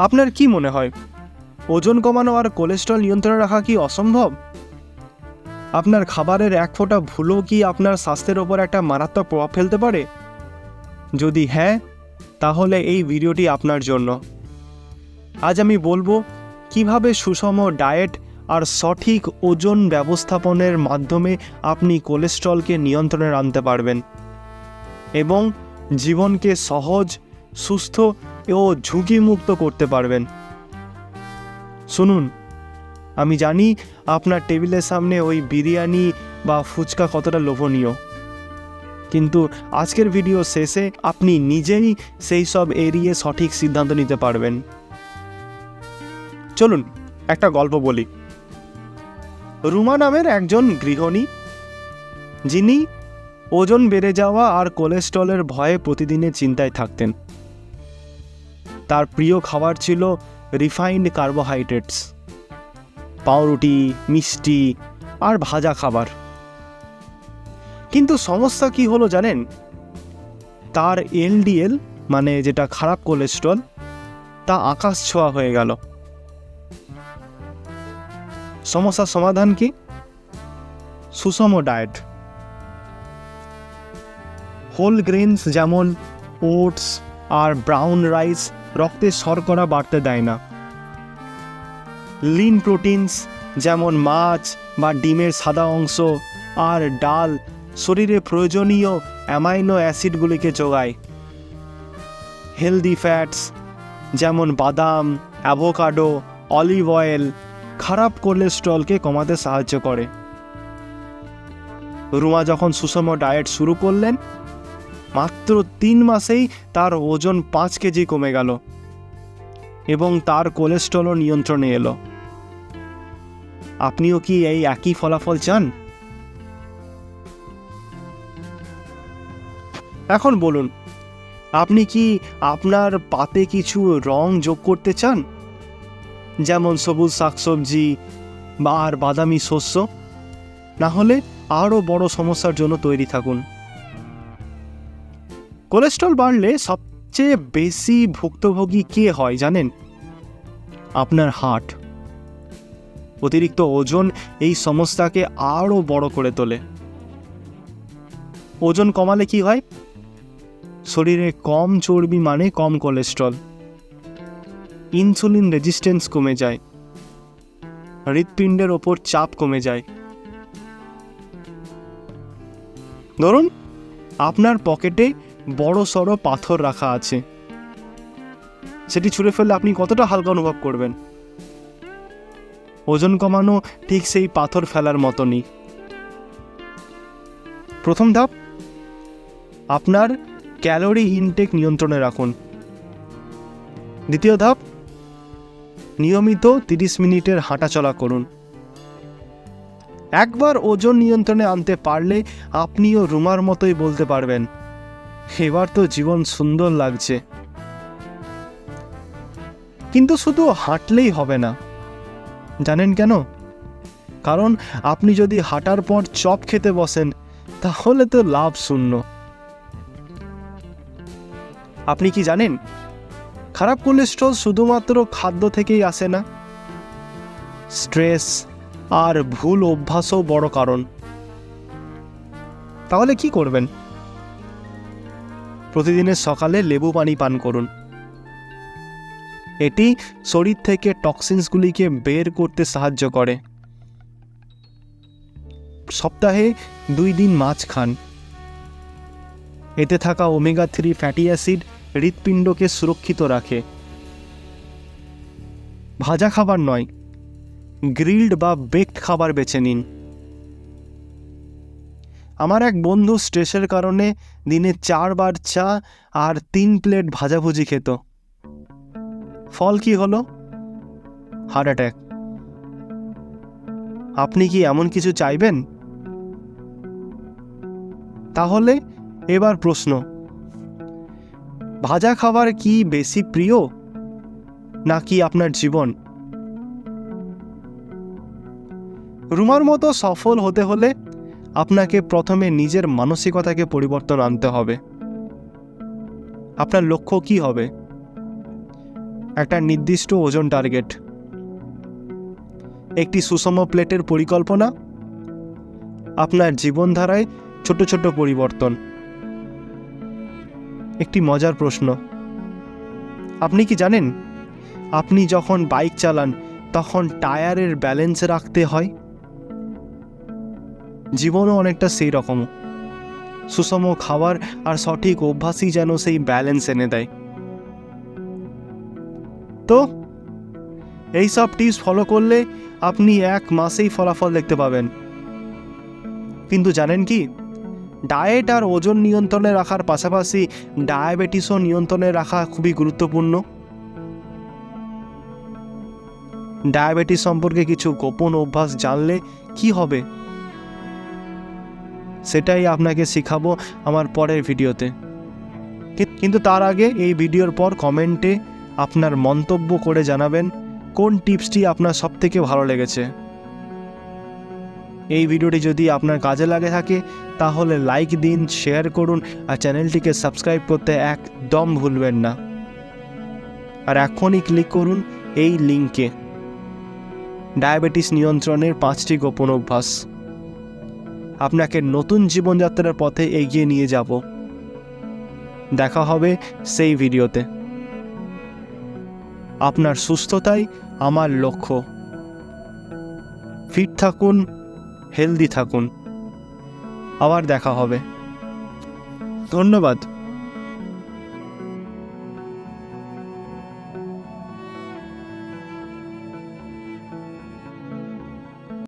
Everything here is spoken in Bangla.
আপনার কি মনে হয়? ওজন কমানো আর কোলেস্ট্রল নিয়ন্ত্রণে রাখা কি অসম্ভব? আপনার খাবারের এক ফোঁটা ভুলও কি আপনার স্বাস্থ্যের ওপর একটা মারাত্মক প্রভাব ফেলতে পারে? যদি হ্যাঁ তাহলে এই ভিডিওটি আপনার জন্য। আজ আমি বলব কীভাবে সুষম ডায়েট আর সঠিক ওজন ব্যবস্থাপনের মাধ্যমে আপনি কোলেস্ট্রলকে নিয়ন্ত্রণে আনতে পারবেন এবং জীবনকে সহজ, সুস্থ ও ঝুঁকিমুক্ত করতে পারবেন। শুনুন, আমি জানি আপনার টেবিলের সামনে ওই বিরিয়ানি বা ফুচকা কতটা লোভনীয়। কিন্তু আজকের ভিডিও শেষে আপনি নিজেই সেই সব এড়িয়ে সঠিক সিদ্ধান্ত নিতে পারবেন। চলুন, একটা গল্প বলি। রুমা নামের একজন গৃহিণী, যিনি ওজন বেড়ে যাওয়া আর কোলেস্ট্রলের ভয়ে প্রতিদিনের চিন্তায় থাকতেন। তার প্রিয় খাবার ছিল রিফাইন্ড কার্বোহাইড্রেটস পাউরুটি, মিষ্টি আর ভাজা খাবার। কিন্তু সমস্যা কি হলো জানেন? তার এলডিএল মানে যেটা খারাপ কোলেস্ট্রল তা আকাশ ছোঁয়া হয়ে গেল। সমস্যার সমাধান কি? সুষম ডায়েট হোল গ্রেনস যেমন ওটস আর ব্রাউন রাইস রক্তে শর্করা বাড়তে দেয় না। লিন প্রোটিনস যেমন মাছ বা ডিমের সাদা অংশ আর ডাল শরীরে প্রয়োজনীয় অ্যামাইনো অ্যাসিডগুলিকে যোগায়। হেলদি ফ্যাটস যেমন বাদাম অ্যাভোকাডো অলিভ অয়েল খারাপ কোলেস্ট্রলকে কমাতে সাহায্য করে। রুমা যখন সুষম ডায়েট শুরু করলেন মাত্র তিন মাসেই তার ওজন পাঁচ কেজি কমে গেল এবং তার কোলেস্ট্রলও নিয়ন্ত্রণে এলো। আপনিও কি এই একই ফলাফল চান? এখন বলুন, আপনি কি আপনার পাতে কিছু রং যোগ করতে চান? যেমন সবুজ শাকসবজি বা আর বাদামি শস্য? না হলে আরও বড় সমস্যার জন্য তৈরি থাকুন। কোলেস্ট্রল বাড়লে সবচেয়ে বেশি ভুক্তভোগী কে হয় জানেন? আপনার হার্ট। অতিরিক্ত ওজন এই সমস্যাকে আরও বড় করে তোলে। ওজন কমালে কি হয়? শরীরে কম চর্বি মানে কম কোলেস্ট্রল। ইনসুলিন রেজিস্ট্যান্স কমে যায়। হৃৎপিণ্ডের ওপর চাপ কমে যায়। ধরুন, আপনার পকেটে বড় সড়ো পাথর রাখা আছে। সেটি ছুঁড়ে ফেললে আপনি কতটা হালকা অনুভব করবেন? ওজন কমানো ঠিক সেই পাথর ফেলার মতনই। প্রথম ধাপ, আপনার ক্যালোরি ইনটেক নিয়ন্ত্রণে রাখুন। দ্বিতীয় ধাপ, নিয়মিত তিরিশ মিনিটের হাঁটাচলা করুন। একবার ওজন নিয়ন্ত্রণে আনতে পারলে আপনিও রুমার মতোই বলতে পারবেন। এবার তো জীবন সুন্দর লাগছে। কিন্তু শুধু হাঁটলেই হবে না। জানেন কেন? কারণ আপনি যদি হাঁটার পর চপ খেতে বসেন, তাহলে তো লাভ শূন্য। আপনি কি জানেন? খারাপ কোলেস্ট্রল শুধুমাত্র খাদ্য থেকেই আসে না। স্ট্রেস আর ভুল অভ্যাসও বড় কারণ। তাহলে কি করবেন? প্রতিদিনের সকালে লেবু পানি পান করুন। এটি শরীর থেকে টক্সিনসগুলিকে বের করতে সাহায্য করে। সপ্তাহে দুই দিন মাছ খান। এতে থাকা ওমেগা থ্রি ফ্যাটি অ্যাসিড হৃৎপিণ্ডকে সুরক্ষিত রাখে। ভাজা খাবার নয়, গ্রিল্ড বা বেকড খাবার বেছে নিন। আমার এক বন্ধু স্ট্রেসের কারণে দিনে চারবার চা আর তিন প্লেট ভাজাভুজি খেত। ফল কি হলো? Heart attack. আপনি কি এমন কিছু চাইবেন? তাহলে এবার প্রশ্ন। ভাজা খাবার কি বেশি প্রিয়, নাকি আপনার জীবন? রুমার মতো সফল হতে হলে আপনাকে প্রথমে নিজের মানসিকতাকে পরিবর্তন আনতে হবে। আপনার লক্ষ্য কি হবে? একটা নির্দিষ্ট ওজন টার্গেট। একটি সুষম প্লেটের পরিকল্পনা। আপনার জীবনধারায় ছোট ছোট পরিবর্তন। একটি মজার প্রশ্ন। আপনি কি জানেন? আপনি যখন বাইক চালান, তখন টায়ারের ব্যালেন্স রাখতে হয়? জীবনও অনেকটা সেই রকম সুষম খাবার আর সঠিক অভ্যাসই যেন সেই ব্যালেন্স এনে দেয়। তো এই সব টিপস ফলো করলে আপনি এক মাসেই ফলাফল দেখতে পাবেন। কিন্তু জানেন কি? ডায়েট আর ওজন নিয়ন্ত্রণে রাখার পাশাপাশি ডায়াবেটিসও নিয়ন্ত্রণে রাখা খুবই গুরুত্বপূর্ণ। ডায়াবেটিস সম্পর্কে কিছু গোপন অভ্যাস জানলে কি হবে? সেটাই আপনাকে শেখাবো আমার পরের ভিডিওতে। কিন্তু তার আগে এই ভিডিওর পর কমেন্টে আপনার মন্তব্য করে জানাবেন, কোন টিপসটি আপনার সবথেকে ভালো লেগেছে? এই ভিডিওটি যদি আপনার কাজে লাগে থাকে, তাহলে লাইক দিন, শেয়ার করুন, আর চ্যানেলটিকে সাবস্ক্রাইব করতে একদম ভুলবেন না। আর এখনই ক্লিক করুন এই লিঙ্কে ডায়াবেটিস নিয়ন্ত্রণের পাঁচটি গোপন অভ্যাস। আপনাকে নতুন জীবনযাত্রার পথে এগিয়ে নিয়ে যাব। দেখা হবে সেই ভিডিওতে। আপনার সুস্থতাই আমার লক্ষ্য। ফিট থাকুন, হেলদি থাকুন। আবার দেখা হবে। ধন্যবাদ।